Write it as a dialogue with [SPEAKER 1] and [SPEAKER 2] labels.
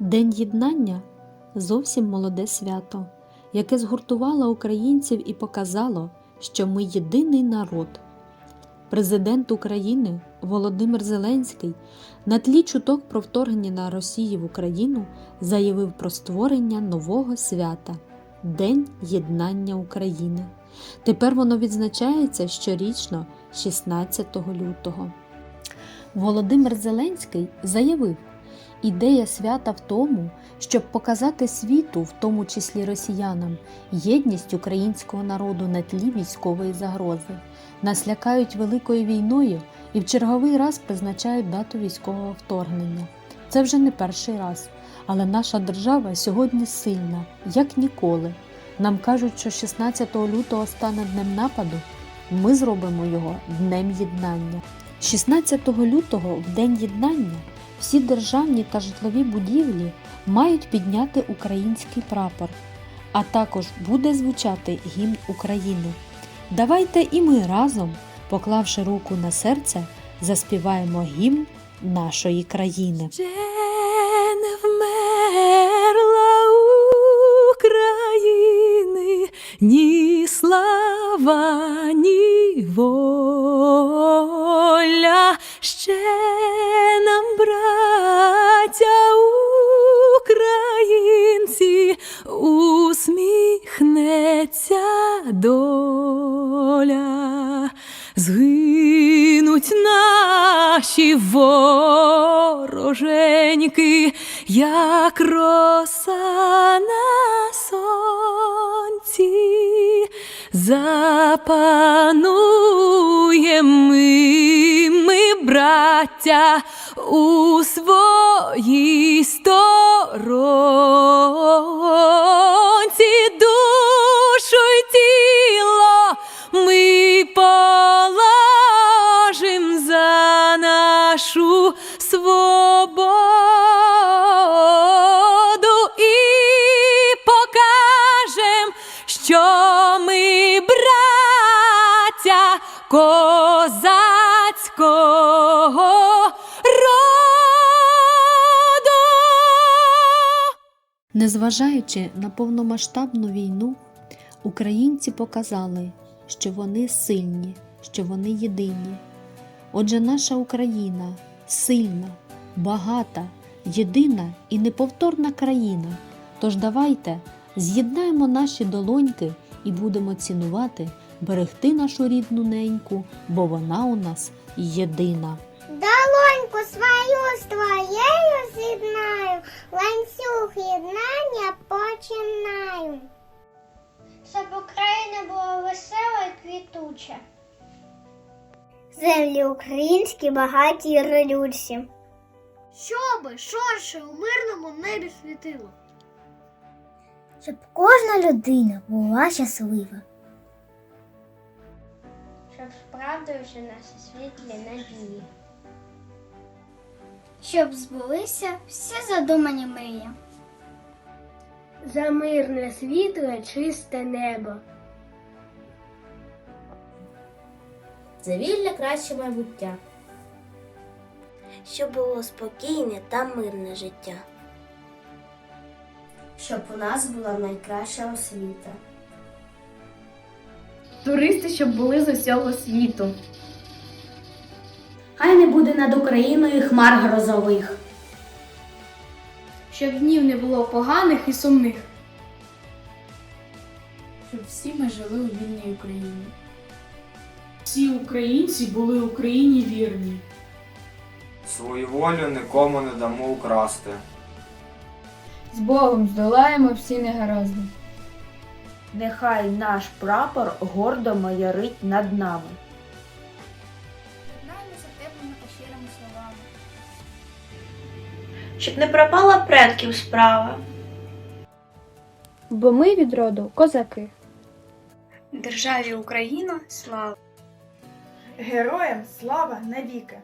[SPEAKER 1] День єднання зовсім молоде свято, яке згуртувало українців і показало, що ми єдиний народ. Президент України Володимир Зеленський на тлі чуток про вторгнення на Росії в Україну заявив про створення нового свята День єднання України. Тепер воно відзначається щорічно 16 лютого. Володимир Зеленський заявив, ідея свята в тому, щоб показати світу, в тому числі росіянам, єдність українського народу на тлі військової загрози. Нас лякають великою війною і в черговий раз призначають дату військового вторгнення. Це вже не перший раз, але наша держава сьогодні сильна, як ніколи. Нам кажуть, що 16 лютого стане днем нападу. Ми зробимо його днем єднання. 16 лютого, в День єднання, всі державні та житлові будівлі мають підняти український прапор, а також буде звучати гімн України. Давайте і ми разом, поклавши руку на серце, заспіваємо гімн нашої країни.
[SPEAKER 2] Вмерла України ні слава, ні воля. Ще усміхнеться доля. Згинуть наші вороженьки, як роса на сонці, запануєм ми, ми, браття, у своїй сторонці, нашу свободу і покажем, що ми браття козацького роду.
[SPEAKER 1] Незважаючи на повномасштабну війну, українці показали, що вони сильні, що вони єдині. Отже, наша Україна сильна, багата, єдина і неповторна країна. Тож давайте з'єднаємо наші долоньки і будемо цінувати, берегти нашу рідну неньку, бо вона у нас єдина.
[SPEAKER 3] Долоньку свою з твоєю з'єднаю, ланцюг єднання починаю. Щоб Україна була весела і квітуча. Землі українські багаті й родючі. Щоби шорше у мирному небі світило. Щоб кожна людина була щаслива. Щоб справдилися наші світлі надії. Щоб збулися всі задумані мрії.
[SPEAKER 4] за мирне світле чисте небо.
[SPEAKER 5] За вільне краще майбуття.
[SPEAKER 3] Щоб було спокійне та мирне життя.
[SPEAKER 5] Щоб у нас була найкраща освіта.
[SPEAKER 4] Туристи, щоб були з усього світу.
[SPEAKER 5] Хай не буде над Україною хмар грозових.
[SPEAKER 4] Щоб днів не було поганих і сумних.
[SPEAKER 6] щоб всі ми жили у вільній Україні. Всі українці були Україні вірні.
[SPEAKER 7] Свою волю нікому не дамо украсти.
[SPEAKER 8] З Богом здолаємо всі негаразди.
[SPEAKER 5] Нехай наш прапор гордо майорить над нами.
[SPEAKER 3] Єднаємося теплими та щирими словами.
[SPEAKER 9] щоб не пропала предків справа.
[SPEAKER 8] Бо ми від роду козаки.
[SPEAKER 9] Державі Україна слава!
[SPEAKER 10] Героям слава навіки!